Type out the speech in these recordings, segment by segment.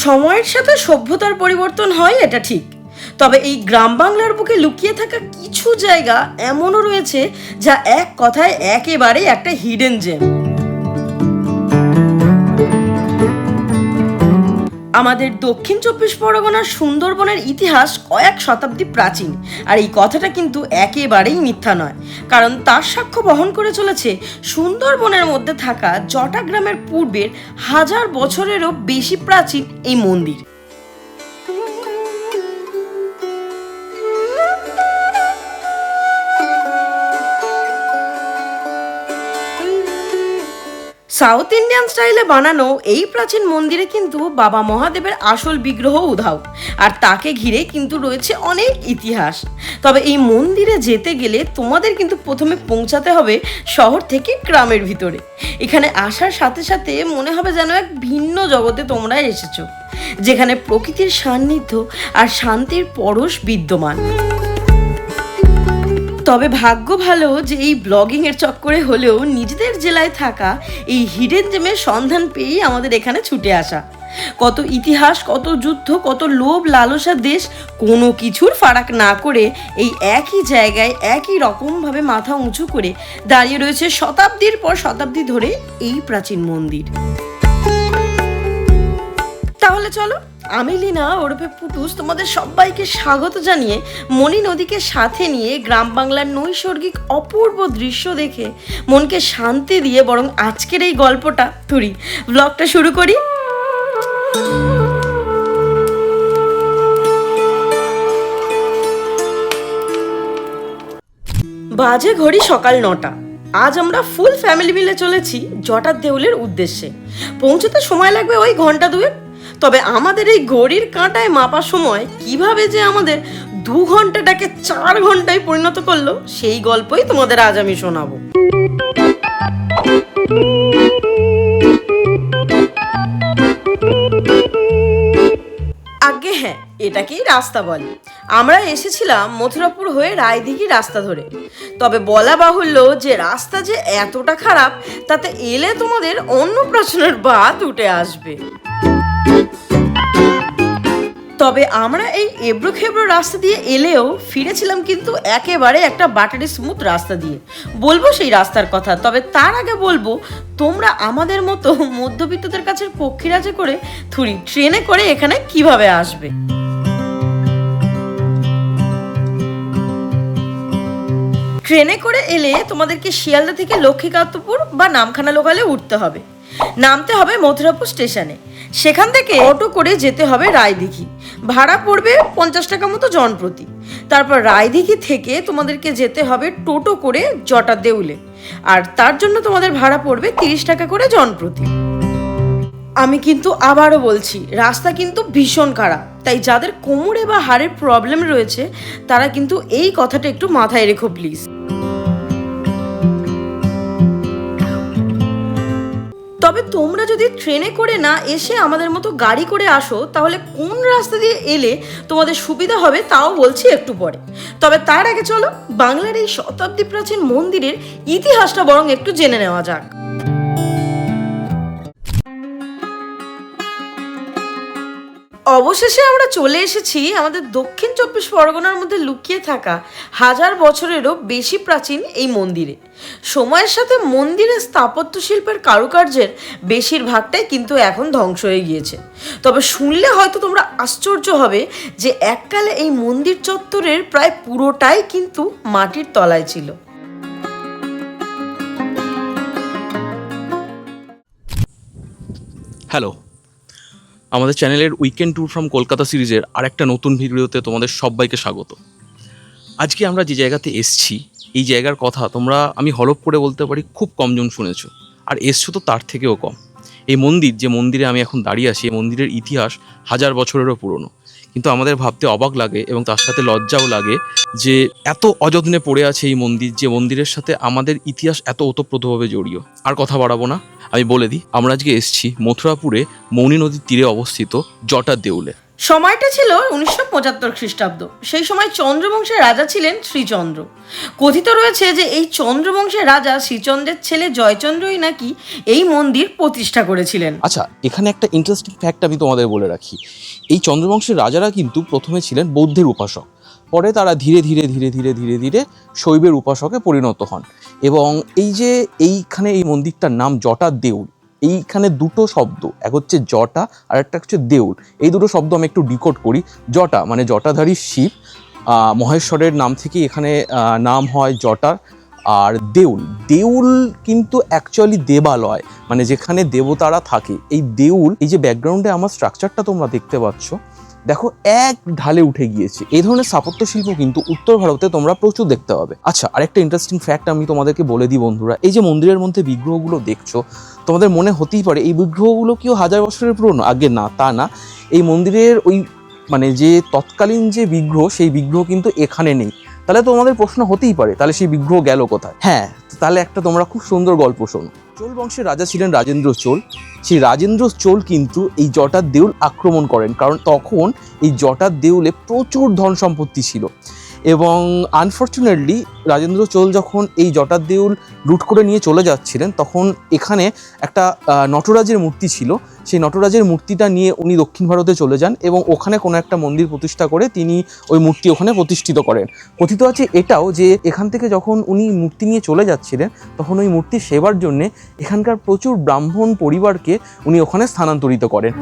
সময়ের সাথে সভ্যতার পরিবর্তন হয়, এটা ঠিক। তবে এই গ্রাম বাংলার বুকে লুকিয়ে থাকা কিছু জায়গা এমনও রয়েছে যা এক কথায় একেবারে একটা হিডেন জেম আমাদের দক্ষিণ চব্বিশ পরগনার সুন্দরবনের ইতিহাস কয়েক শতাব্দী প্রাচীন। আর এই কথাটা কিন্তু একেবারেই মিথ্যা নয়। কারণ তার সাক্ষ্য বহন করে চলেছে সুন্দরবনের মধ্যে থাকা জটাগ্রামের পূর্বের হাজার বছরেরও বেশি প্রাচীন এই মন্দির। সাউথ ইন্ডিয়ান স্টাইলে বানানো এই প্রাচীন মন্দিরে কিন্তু বাবা মহাদেবের আসল বিগ্রহ উধাও। আর তাকে ঘিরে কিন্তু রয়েছে অনেক ইতিহাস। তবে এই মন্দিরে যেতে গেলে তোমাদের কিন্তু প্রথমে পৌঁছাতে হবে শহর থেকে গ্রামের ভিতরে। এখানে আসার সাথে সাথে মনে হবে যেন এক ভিন্ন জগতে তোমরা এসেছ, যেখানে প্রকৃতির সান্নিধ্য আর শান্তির পরশ বিদ্যমান। তবে ভাগ্য ভালো যে এই ব্লগিং এর চক্করে হলেও নিজেদের জেলায় থাকা এই হিডেন জেমের সন্ধান পেয়েই আমাদের এখানে ছুটে আসা। কত ইতিহাস, কত যুদ্ধ, কত লোভ, লালসা দেশ, কোনো কিছুর ফারাক না করে এই একই জায়গায়, একই রকমভাবে মাথা উঁচু করে দাঁড়িয়ে রয়েছে শতাব্দীর পর শতাব্দী ধরে এই প্রাচীন মন্দির। তাহলে চলো আমি, লীনা ওরফে পুটুস, তোমাদের সবাইকে স্বাগত জানিয়ে মণি নদীকে সাথে নিয়ে গ্রাম বাংলার নৈসর্গিক অপূর্ব দৃশ্য দেখে মনকে শান্তি দিয়ে বরং আজকের এই গল্পটা তুরি ব্লগটা শুরু করি। বাজে ঘড়ি সকাল নটা। আজ আমরা ফুল ফ্যামিলি মিলে চলেছি জটার দেউলের উদ্দেশ্যে। পৌঁছতে সময় লাগবে ওই ঘণ্টা দুয়েক। তবে আমাদের এই ঘড়ির কাঁটায় মাপার সময় কীভাবে যে আমাদের দু ঘন্টাটাকে চার ঘন্টায় পরিণত করল, সেই গল্পই তোমাদের আজ আমি শোনাবো। আগে হ্যাঁ এটাকেই রাস্তা বলে। আমরা এসেছিলাম মথুরাপুর হয়ে রায়দিঘি রাস্তা ধরে। তবে বলা বাহুল্য যে রাস্তা যে এতটা খারাপ, তাতে এলে তোমাদের অন্নপ্রাশনের বাদ উঠে আসবে। তবে আমরা এই এবড়ো খেবড়ো রাস্তা দিয়ে এলেও ফিরেছিলাম কিন্তু একেবারে একটা বাটারি স্মুথ রাস্তা দিয়ে। বলব সেই রাস্তার কথা, তবে তার আগে বলব, তোমরা আমাদের মতো মধ্যবিত্তদের কাছে পক্ষীরাজে করে থুরি ট্রেনে করে এখানে কীভাবে আসবে? ট্রেনে করে এলে তোমাদেরকে শিয়ালদা থেকে লক্ষ্মীকান্তপুর বা নামখানা লোকালে উঠতে হবে। নামতে হবে মথুরাপুর স্টেশনে। সেখান থেকে অটো করে যেতে হবে রায়দিঘি। ভাড়া পড়বে পঞ্চাশ টাকা মতো জনপ্রতি। তারপর রায়দিঘি থেকে তোমাদেরকে যেতে হবে টোটো করে জটা দেউলে আর তার জন্য তোমাদের ভাড়া পড়বে তিরিশ টাকা করে জনপ্রতি। আমি কিন্তু আবারও বলছি, রাস্তা কিন্তু ভীষণ খারাপ। তাই যাদের কোমরে বা হাড়ের প্রবলেম রয়েছে, তারা কিন্তু এই কথাটা একটু মাথায় রেখো প্লিজ তবে তোমরা যদি ট্রেনে করে না এসে আমাদের মতো গাড়ি করে আসো, তাহলে কোন রাস্তা দিয়ে এলে তোমাদের সুবিধা হবে তাও বলছি একটু পরে। তবে তার আগে চলো, বাংলার এই শতাব্দী প্রাচীন মন্দিরের ইতিহাসটা বরং একটু জেনে নেওয়া যাক। অবশেষে আমরা চলে এসেছি আমাদের দক্ষিণ চব্বিশ পরগনার মধ্যে লুকিয়ে থাকা হাজার বছরেরও বেশি প্রাচীন এই মন্দিরে। সময়ের সাথে মন্দিরের স্থাপত্য শিল্পের কারুকার্যের বেশিরভাগটাই কিন্তু এখন ধ্বংস হয়ে গিয়েছে। তবে শুনলে হয়তো তোমরা আশ্চর্য হবে যে এককালে এই মন্দির চত্বরের প্রায় পুরোটাই কিন্তু মাটির তলায় ছিল। হ্যালো আমাদের চ্যানেলের উইকেন্ড ট্যুর ফ্রম কলকাতা সিরিজের আর একটা নতুন ভিডিওতে তোমাদের সবাইকে স্বাগত। আজকে আমরা যে জায়গাতে এসছি, এই জায়গার কথা তোমরা, আমি হলপ করে বলতে পারি, খুব কমজন শুনেছো। আর এসছো তো তার থেকেও কম। এই মন্দির, যে মন্দিরে আমি এখন দাঁড়িয়ে আছি, এই মন্দিরের ইতিহাস হাজার বছরেরও পুরনো। কিন্তু আমাদের ভাবতে অবাক লাগে এবং তার সাথে লজ্জাও লাগে যে এত অযত্নে পড়ে আছে এই মন্দির, যে মন্দিরের সাথে আমাদের ইতিহাস এত ওতপ্রোতভাবে জড়িয়ে। আর কথা বাড়াবো না। আমি বলে দিই আমরা আজকে এসেছি মথুরাপুরে মৌনী নদীর তীরে অবস্থিত জটা দেউলে। সময়টা ছিল উনিশশো পঁচাত্তর খ্রিস্টাব্দ। সেই সময় চন্দ্রবংশের রাজা ছিলেন শ্রীচন্দ্র। কথিত রয়েছে যে এই চন্দ্রবংশের রাজা শ্রীচন্দ্রের ছেলে জয়চন্দ্রই নাকি এই মন্দির প্রতিষ্ঠা করেছিলেন। আচ্ছা এখানে একটা ইন্টারেস্টিং ফ্যাক্ট আমি তোমাদের বলে রাখি। এই চন্দ্রবংশের রাজারা কিন্তু প্রথমে ছিলেন বৌদ্ধের উপাসক। পরে তারা ধীরে ধীরে ধীরে ধীরে ধীরে ধীরে শৈবের উপাসকে পরিণত হন। এবং এই যে এইখানে এই মন্দিরটার নাম জটা দেউল এইখানে দুটো শব্দ, এক হচ্ছে জটা আর একটা হচ্ছে দেউল এই দুটো শব্দ আমি একটু ডিকোড করি। জটা মানে জটাধারী শিব মহেশ্বরের নাম থেকে এখানে নাম হয় জটার আর দেউল। দেউল কিন্তু অ্যাকচুয়ালি দেবালয় মানে যেখানে দেবতারা থাকে। এই দেউল, এই যে ব্যাকগ্রাউন্ডে আমার স্ট্রাকচারটা তোমরা দেখতে পাচ্ছ দেখো, এক ঢালে উঠে গিয়েছে। এই ধরনের স্থাপত্য শিল্প কিন্তু উত্তর ভারতে তোমরা প্রচুর দেখতে পাবে। আচ্ছা আরেকটা ইন্টারেস্টিং ফ্যাক্ট আমি তোমাদেরকে বলে দিই, বন্ধুরা। এই যে মন্দিরের মধ্যে বিগ্রহগুলো দেখছ, তোমাদের মনে হতেই পারে, এই বিগ্রহগুলো কিও হাজার বছরের পুরনো? আগে না, তা না। এই মন্দিরের ওই মানে যে তৎকালীন যে বিগ্রহ, সেই বিগ্রহ কিন্তু এখানে নেই। তাহলে তোমাদের প্রশ্ন হতেই পারে তাহলে সেই বিগ্রহ গেল কোথায়? হ্যাঁ। তাহলে একটা তোমরা খুব সুন্দর গল্প শোনো। চোল বংশের রাজা ছিলেন রাজেন্দ্র চোল। সেই রাজেন্দ্র চোল কিন্তু এই জটার দেউল আক্রমণ করেন কারণ তখন এই জটার দেউলে প্রচুর ধন সম্পত্তি ছিল। এবং আনফর্চুনেটলি রাজেন্দ্র চোল যখন এই জটার লুট করে নিয়ে চলে যাচ্ছিলেন, তখন এখানে একটা নটরাজের মূর্তি ছিল। সেই নটরাজের মূর্তিটা নিয়ে উনি দক্ষিণ ভারতে চলে যান এবং ওখানে কোনো একটা মন্দির প্রতিষ্ঠা করে তিনি ওই মূর্তি ওখানে প্রতিষ্ঠিত করেন। কথিত আছে এটাও যে এখান থেকে যখন উনি মূর্তি নিয়ে চলে যাচ্ছিলেন, তখন ওই মূর্তি সেবার জন্যে এখানকার প্রচুর ব্রাহ্মণ পরিবারকে উনি ওখানে স্থানান্তরিত করেন।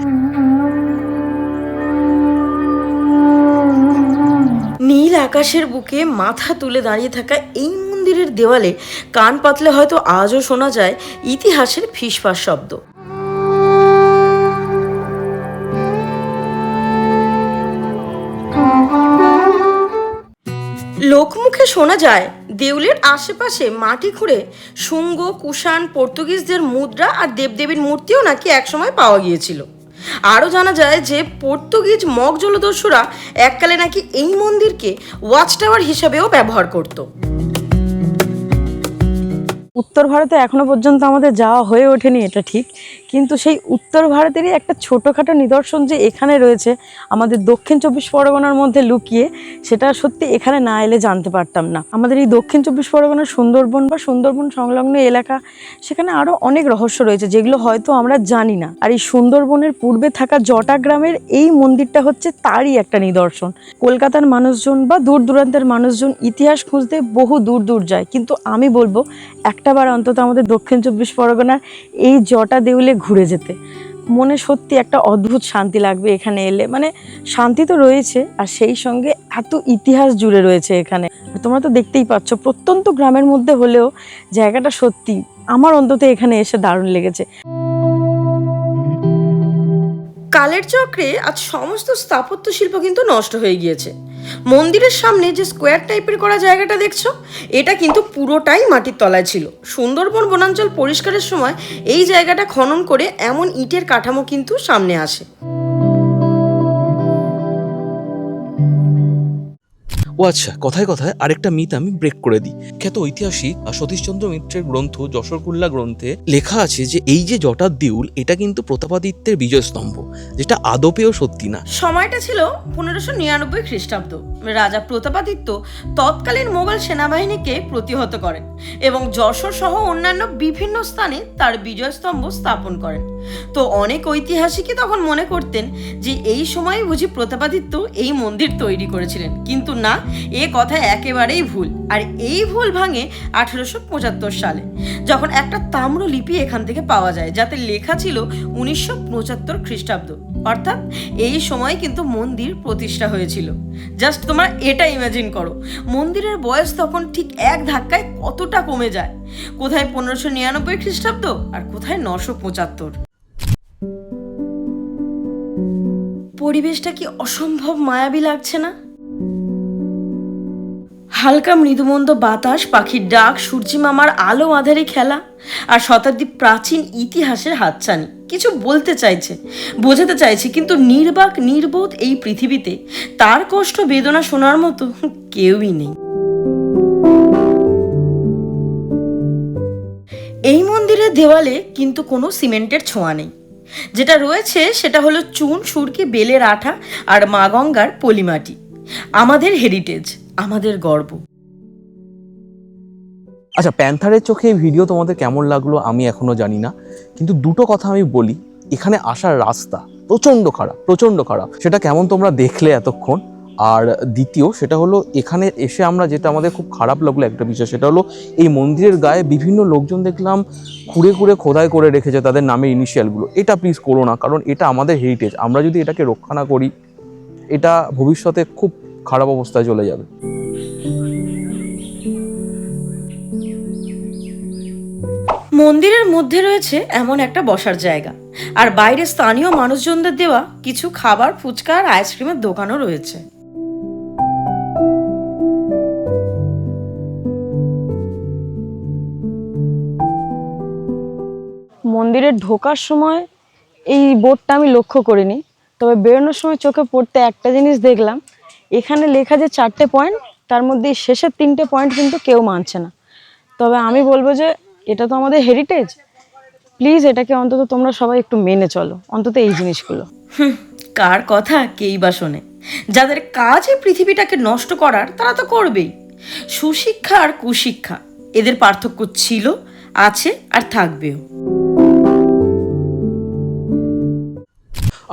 নীল আকাশের বুকে মাথা তুলে দাঁড়িয়ে থাকা এই মন্দিরের দেওয়ালে কান পাতলে হয়তো আজও শোনা যায় ইতিহাসের ফিসফাস শব্দ। লোকমুখে শোনা যায়, দেউলের আশেপাশে মাটি খুঁড়ে শুঙ্গ, কুষাণ, পর্তুগিজদের মুদ্রা আর দেবদেবীর মূর্তিও নাকি একসময় পাওয়া গিয়েছিল। আরও জানা যায় যে পর্তুগিজ মগ জলদস্যুরা এককালে নাকি এই মন্দিরকে ওয়াচ টাওয়ার হিসাবেও ব্যবহার করত। উত্তর ভারতে এখনও পর্যন্ত আমাদের যাওয়া হয়ে ওঠেনি, এটা ঠিক। কিন্তু সেই উত্তর ভারতেরই একটা ছোটোখাটো নিদর্শন যে এখানে রয়েছে, আমাদের দক্ষিণ চব্বিশ পরগনার মধ্যে লুকিয়ে, সেটা সত্যি এখানে না এলে জানতে পারতাম না। আমাদের এই দক্ষিণ চব্বিশ পরগনার সুন্দরবন বা সুন্দরবন সংলগ্ন এলাকা, সেখানে আরও অনেক রহস্য রয়েছে যেগুলো হয়তো আমরা জানি না। আর এই সুন্দরবনের পূর্বে থাকা জটা গ্রামের এই মন্দিরটা হচ্ছে তারই একটা নিদর্শন। কলকাতার মানুষজন বা দূর দূরান্তের মানুষজন ইতিহাস খুঁজতে বহু দূর দূর যায়। কিন্তু আমি বলব, একটাবার অন্তত আমাদের দক্ষিণ চব্বিশ পরগনার এই জটা দেউলে ঘুরে যেতে। মনে সত্যি একটা অদ্ভুত শান্তি লাগবে এখানে এলে। মানে শান্তি তো রয়েছে, আর সেই সঙ্গে এত ইতিহাস জুড়ে রয়েছে এখানে। তোমরা তো দেখতেই পাচ্ছ, প্রত্যন্ত গ্রামের মধ্যে হলেও জায়গাটা সত্যি আমার অন্তত এখানে এসে দারুণ লেগেছে। কালের চক্রে আজ সমস্ত স্থাপত্য শিল্প কিন্তু নষ্ট হয়ে গিয়েছে। মন্দিরের সামনে যে স্কোয়ার টাইপের করা জায়গাটা দেখছ, এটা কিন্তু পুরোটাই মাটির তলায় ছিল। সুন্দরবন বনাঞ্চল পরিষ্কারের সময় এই জায়গাটা খনন করে এমন ইটের কাঠামো কিন্তু সামনে আসে। ও আচ্ছা কথায় কথায় আরেকটা মিথ আমি ব্রেক করে দিই। খ্যাত ঐতিহাসিক সতীশচন্দ্র মিত্রের গ্রন্থ যশোরকুল্লা গ্রন্থে লেখা আছে যে, এই যে জটার দেউল, এটা কিন্তু প্রতাপাদিত্যের বিজয়স্তম্ভ, যেটা আদপেও সত্যি না। সময়টা ছিল পনেরোশো নিরানব্বই খ্রিস্টাব্দ। রাজা প্রতাপাদিত্য তৎকালীন মোগল সেনাবাহিনীকে প্রতিহত করেন এবং যশোর সহ অন্যান্য বিভিন্ন স্থানে তার বিজয়স্তম্ভ স্থাপন করেন। তো অনেক ঐতিহাসিকই তখন মনে করতেন যে, এই সময় বুঝি প্রতাপাদিত্য এই মন্দির তৈরি করেছিলেন, কিন্তু না এ কথা একেবারেই ভুল। আর এই ভুল ভাঙে আঠেরোশো পঁচাত্তর সালে, যখন একটা তাম্র লিপি এখান থেকে পাওয়া যায়, যাতে লেখা ছিল উনিশশো পঁচাত্তর খ্রিস্টাব্দ। অর্থাৎ এই সময় কিন্তু মন্দির প্রতিষ্ঠা হয়েছিল। জাস্ট তোমরা এটা ইমাজিন করো, মন্দিরের বয়স তখন ঠিক এক ধাক্কায় কতটা কমে যায়? কোথায় পনেরোশো নিরানব্বই খ্রিস্টাব্দ আর কোথায় নশো পঁচাত্তর? পরিবেশটা কি অসম্ভব মায়াবী লাগছে না? হালকা মৃদুমন্দ বাতাস, পাখির ডাক সূর্যি মামার আলো আধারে খেলা আর শতাব্দী প্রাচীন ইতিহাসের হাতছানি। কিছু বলতে চাইছে, বোঝাতে চাইছে, কিন্তু নির্বাক, নির্বোধ এই পৃথিবীতে তার কষ্ট বেদনা শোনার মতো কেউই নেই। এই মন্দিরের দেওয়ালে কিন্তু কোনো সিমেন্টের ছোঁয়া নেই। যেটা রয়েছে সেটা হলো চুন, সুরকি, বেলের আঠা আর মা গঙ্গার পলিমাটি। আমাদের হেরিটেজ। আমাদের গর্ব। আচ্ছা প্যান্থারের চোখে এই ভিডিও তোমাদের কেমন লাগল আমি এখনও জানি না, কিন্তু দুটো কথা আমি বলি, এখানে আসার রাস্তা প্রচণ্ড খারাপ প্রচণ্ড খারাপ। সেটা কেমন তোমরা দেখলে এতক্ষণ, আর দ্বিতীয় সেটা হলো, এখানে এসে আমরা যেটা আমাদের খুব খারাপ লাগল একটা বিষয়, সেটা হলো, এই মন্দিরের গায়ে বিভিন্ন লোকজন দেখলাম খুঁড়ে খুঁড়ে খোদাই করে রেখেছে তাদের নামের ইনিশিয়ালগুলো এটা প্লিজ করো না, কারণ এটা আমাদের হেরিটেজ আমরা যদি এটাকে রক্ষা না করি, এটা ভবিষ্যতে খুব খারাপ অবস্থায় চলে যাবে। মন্দিরের মধ্যে রয়েছে এমন একটা বসার জায়গা। আর বাইরে স্থানীয় মানুষজনদের দেওয়া কিছু খাবার ফুচকা আর আইসক্রিমের দোকানও রয়েছে। মন্দিরে ঢোকার সময় এই বোর্ডটা আমি লক্ষ্য করিনি তবে বেরোনোর সময় চোখে পড়তে একটা জিনিস দেখলাম এখানে লেখা যে চারটে পয়েন্ট তার মধ্যে শেষের তিনটে পয়েন্ট কিন্তু কেউ মানছে না। তবে আমি বলব যে এটা তো আমাদের হেরিটেজ প্লিজ এটাকে অন্তত তোমরা সবাই একটু মেনে চলো অন্তত এই জিনিসগুলো। কার কথা কেই বা শোনে। যাদের কাজ এই পৃথিবীটাকে নষ্ট করার তারা তো করবেই। সুশিক্ষা আর কুশিক্ষা এদের পার্থক্য ছিল আছে আর থাকবেও।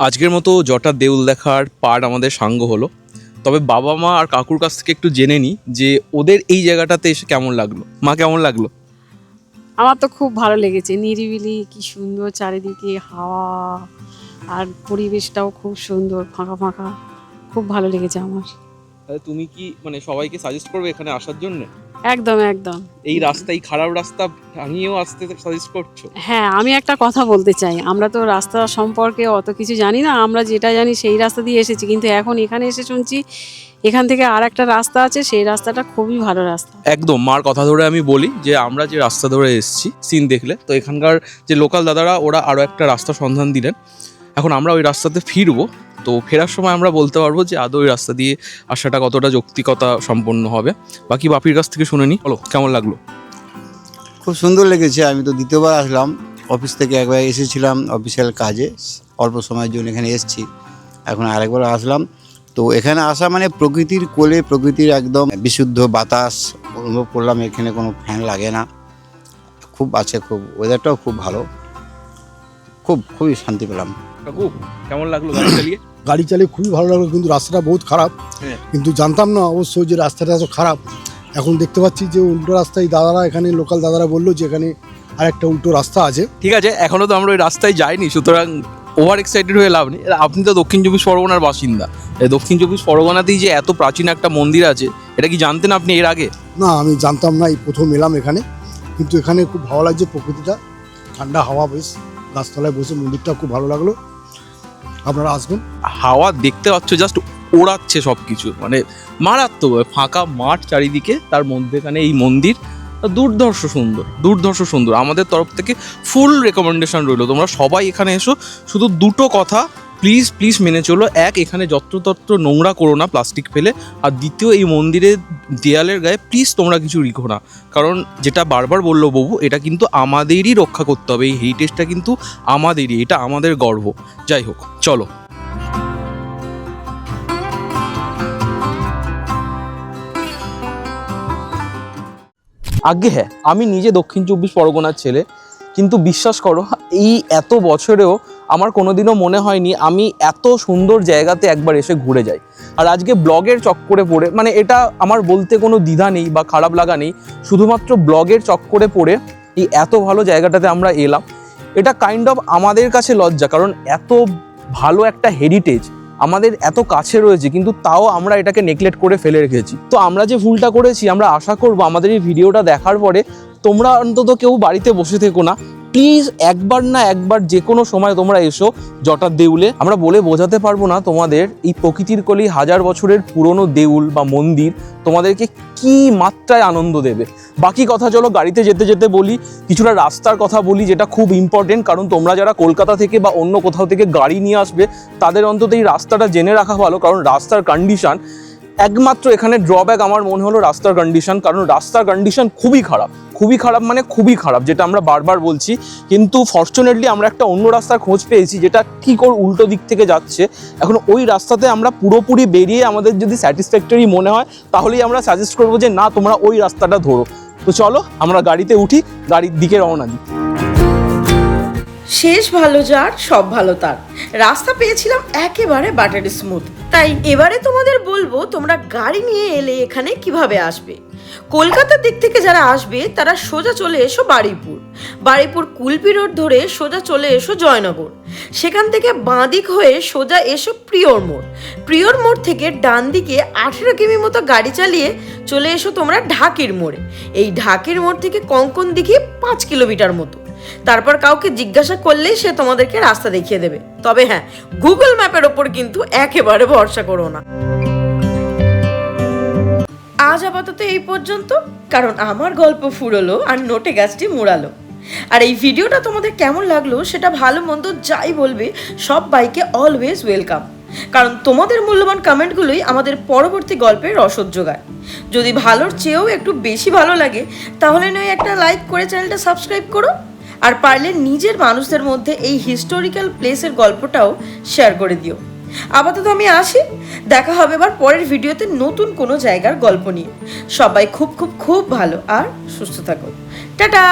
আজকের মতো জটার দেউল দেখার পার্ট আমাদের সাঙ্গ হলো। তবে বাবা মা আর কাকুর কাছ থেকে একটু জেনে নিই যে ওদের এই জায়গাটাতে এসে কেমন লাগল। মা কেমন লাগল? আমার তো খুব ভালো লেগেছে। নিরিবিলি কি সুন্দর চারিদিকে হাওয়া আর পরিবেশটাও খুব সুন্দর ফাঁকা ফাঁকা। খুব ভালো লেগেছে আমার। তুমি কি মানে সবাইকে সাজেস্ট করবে এখানে আসার জন্য? একদম একদম। এই রাস্তা এই খারাপ রাস্তা ভাঙিয়েও আসতে সাজেস্ট করছ? হ্যাঁ আমি একটা কথা বলতে চাই। আমরা তো রাস্তা সম্পর্কে অত কিছু জানি না আমরা যেটা জানি সেই রাস্তা দিয়ে এসেছি। কিন্তু এখন এখানে এসে শুনছি এখান থেকে আর একটা রাস্তা আছে সেই রাস্তাটা খুবই ভালো রাস্তা। একদম মার কথা ধরে আমি বলি যে আমরা যে রাস্তা ধরে এসেছি সিন দেখলে তো এখানকার যে লোকাল দাদারা ওরা আরও একটা রাস্তা সন্ধান দিলেন। এখন আমরা ওই রাস্তাতে ফিরবো। তো ফেরার সময় আমরা বলতে পারব যে আদৌ ওই রাস্তা দিয়ে আসাটা কতটা যৌক্তিকতা সম্পন্ন হবে। বাকি বাপির কাছ থেকে শুনে নিই। বলো কেমন লাগল? খুব সুন্দর লেগেছে। আমি তো দ্বিতীয়বার আসলাম। অফিস থেকে একবার এসেছিলাম অফিসিয়াল কাজে। অল্প সময়ের জন্য এখানে এসেছি। এখন আরেকবার আসলাম। তো এখানে আসা মানে প্রকৃতির কোলে প্রকৃতির একদম বিশুদ্ধ বাতাস অনুভব করলাম। এখানে কোনো ফ্যান লাগে না। খুব আছে খুব ওয়েদারটাও খুব ভালো। খুব খুবই শান্তি পেলাম। কেমন লাগল গাড়ি চালিয়ে গাড়ি চালিয়ে খুবই ভালো লাগল কিন্তু রাস্তাটা বহুত খারাপ। হ্যাঁ। কিন্তু জানতাম না অবশ্যই যে রাস্তাটা এত খারাপ। এখন দেখতে পাচ্ছি যে উল্টো রাস্তায় দাদারা এখানে লোকাল দাদারা বলল যে এখানে আর একটা উল্টো রাস্তা আছে। ঠিক আছে এখনও তো আমরা ওই রাস্তায় যাইনি সুতরাং ওভার এক্সাইটেড হয়ে লাভ নেই। আপনি তো দক্ষিণ চব্বিশ পরগনার বাসিন্দা। এই দক্ষিণ চব্বিশ পরগনাতেই যে এত প্রাচীন একটা মন্দির আছে এটা কি জানতেন আপনি এর আগে? না আমি জানতাম না এই প্রথম এলাম এখানে। কিন্তু এখানে খুব ভালো লাগছে প্রকৃতিটা। ঠান্ডা হাওয়া বেশ গাছতলায় বসে মন্দিরটা খুব ভালো লাগল। আপনারা আসবেন? হাওয়া দেখতে পাচ্ছ জাস্ট ওড়াচ্ছে সব কিছু মানে মারাত্মক ফাঁকা মাঠ চারিদিকে, তার মধ্যেখানে এই মন্দির। দুর্ধর্ষ সুন্দর দুর্ধর্ষ সুন্দর। আমাদের তরফ থেকে ফুল রেকমেন্ডেশন রইল। তোমরা সবাই এখানে এসো, শুধু দুটো কথা প্লিজ প্লিজ মেনে চলো। এক, এখানে যত্রতত্র নোংরা করো না প্লাস্টিক ফেলে। আর দ্বিতীয়, এই মন্দিরের দেয়ালের গায়ে প্লিজ তোমরা কিছু লিখো না। কারণ যেটা বারবার বলল বাবু এটা কিন্তু আমাদেরই রক্ষা করতে হবে। এই হেরিটেজটা কিন্তু আমাদেরই, এটা আমাদের গর্ব। যাই হোক, চলো। আগে হ্যাঁ আমি নিজে দক্ষিণ চব্বিশ পরগনার ছেলে। কিন্তু বিশ্বাস করো, এই এত বছরেও আমার কোনোদিনও মনে হয়নি আমি এত সুন্দর জায়গাতে একবার এসে ঘুরে যাই। আর আজকে ব্লগের চক্করে পড়ে মানে এটা আমার বলতে কোনো দ্বিধা নেই বা খারাপ লাগা নেই, শুধুমাত্র ব্লগের চক্করে পড়ে এই এত ভালো জায়গাটাতে আমরা এলাম। এটা কাইন্ড অফ আমাদের কাছে লজ্জা, কারণ এত ভালো একটা হেরিটেজ আমাদের এত কাছে রয়েছে, কিন্তু তাও আমরা এটাকে নেগলেক্ট করে ফেলে রেখেছি। তো আমরা যে ভুলটা করেছি, আমরা আশা করব আমাদের এই ভিডিওটা দেখার পরে তোমরা অন্তত কেউ বাড়িতে বসে থেকো না। প্লিজ একবার না একবার যে কোনো সময় তোমরা এসো জটার দেউলে। আমরা বলে বোঝাতে পারব না তোমাদের এই প্রকৃতির কলি হাজার বছরের পুরনো দেউল বা মন্দির তোমাদেরকে কি মাত্রায় আনন্দ দেবে। বাকি কথা চলো, গাড়িতে যেতে যেতে বলি, কিছুটা রাস্তার কথা বলি যেটা খুব ইম্পর্টেন্ট কারণ তোমরা যারা কলকাতা থেকে বা অন্য কোথাও থেকে গাড়ি নিয়ে আসবে, তাদের অন্তত এই রাস্তাটা জেনে রাখা ভালো, কারণ রাস্তার কন্ডিশন একমাত্র এখানে ড্রব্যাক আমার মনে হলো রাস্তার কন্ডিশন কারণ রাস্তার কন্ডিশন খুবই খারাপ। খুবই খারাপ মানে খুবই খারাপ, যেটা আমরা বারবার বলছি। কিন্তু ফর্চুনেটলি আমরা একটা অন্য রাস্তার খোঁজ পেয়েছি, যেটা ঠিক ওর উল্টো দিক থেকে যাচ্ছে। এখন ওই রাস্তাতে আমরা পুরোপুরি বেরিয়ে আমাদের যদি স্যাটিসফ্যাক্টরি মনে হয়, তাহলেই আমরা সাজেস্ট করব যে, না, তোমরা ওই রাস্তাটা ধরো। তো চলো, আমরা গাড়িতে উঠি, গাড়ির দিকে রওনা দিই। শেষ ভালো যার, সব ভালো তার। রাস্তা পেয়েছিলাম একেবারে বাটার স্মুথ তাই এবারে তোমাদের বলব, তোমরা গাড়ি নিয়ে এলে এখানে কীভাবে আসবে? কলকাতার দিক থেকে যারা আসবে, তারা সোজা চলে এসো বাড়িপুর বাড়িপুর কুলপি রোড ধরে সোজা চলে এসো জয়নগর। সেখান থেকে বাঁ দিক হয়ে সোজা এসো প্রিয়র মোড়। প্রিয়র মোড় থেকে ডান দিকে আঠেরো কিমি মতো গাড়ি চালিয়ে চলে এসো তোমরা ঢাকির মোড়ে। এই ঢাকির মোড় থেকে কঙ্কন দিঘি পাঁচ কিলোমিটার মতো। তারপর কাউকে জিজ্ঞাসা করলেই সে তোমাদেরকে রাস্তা দেখিয়ে দেবে। তবে হ্যাঁ গুগল ম্যাপের ওপর কিন্তু একেবারে ভরসা করো না। আজ আপাতত এই পর্যন্ত, কারণ আমার গল্প ফুরলো আর নোটে গাছটি মুড়ালো। আর এই ভিডিওটা তোমাদের কেমন লাগল সেটা ভালো মন্দ যাই বলবে, সব বাইকে অলওয়েজ ওয়েলকাম কারণ তোমাদের মূল্যবান কমেন্টগুলোই আমাদের পরবর্তী গল্পের রসদ যোগায়। যদি ভালোর চেয়েও একটু বেশি ভালো লাগে, তাহলে নয় একটা লাইক করে চ্যানেলটা সাবস্ক্রাইব করো। আর পারলে নিজের মানুষদের মধ্যে এই হিস্টোরিক্যাল প্লেসের গল্পটাও শেয়ার করে দিও। আপাতত আমি আসি, দেখা হবে এবার পরের ভিডিওতে নতুন কোনো জায়গার গল্প নিয়ে। সবাই খুব খুব খুব ভালো আর সুস্থ থাকো। টাটা!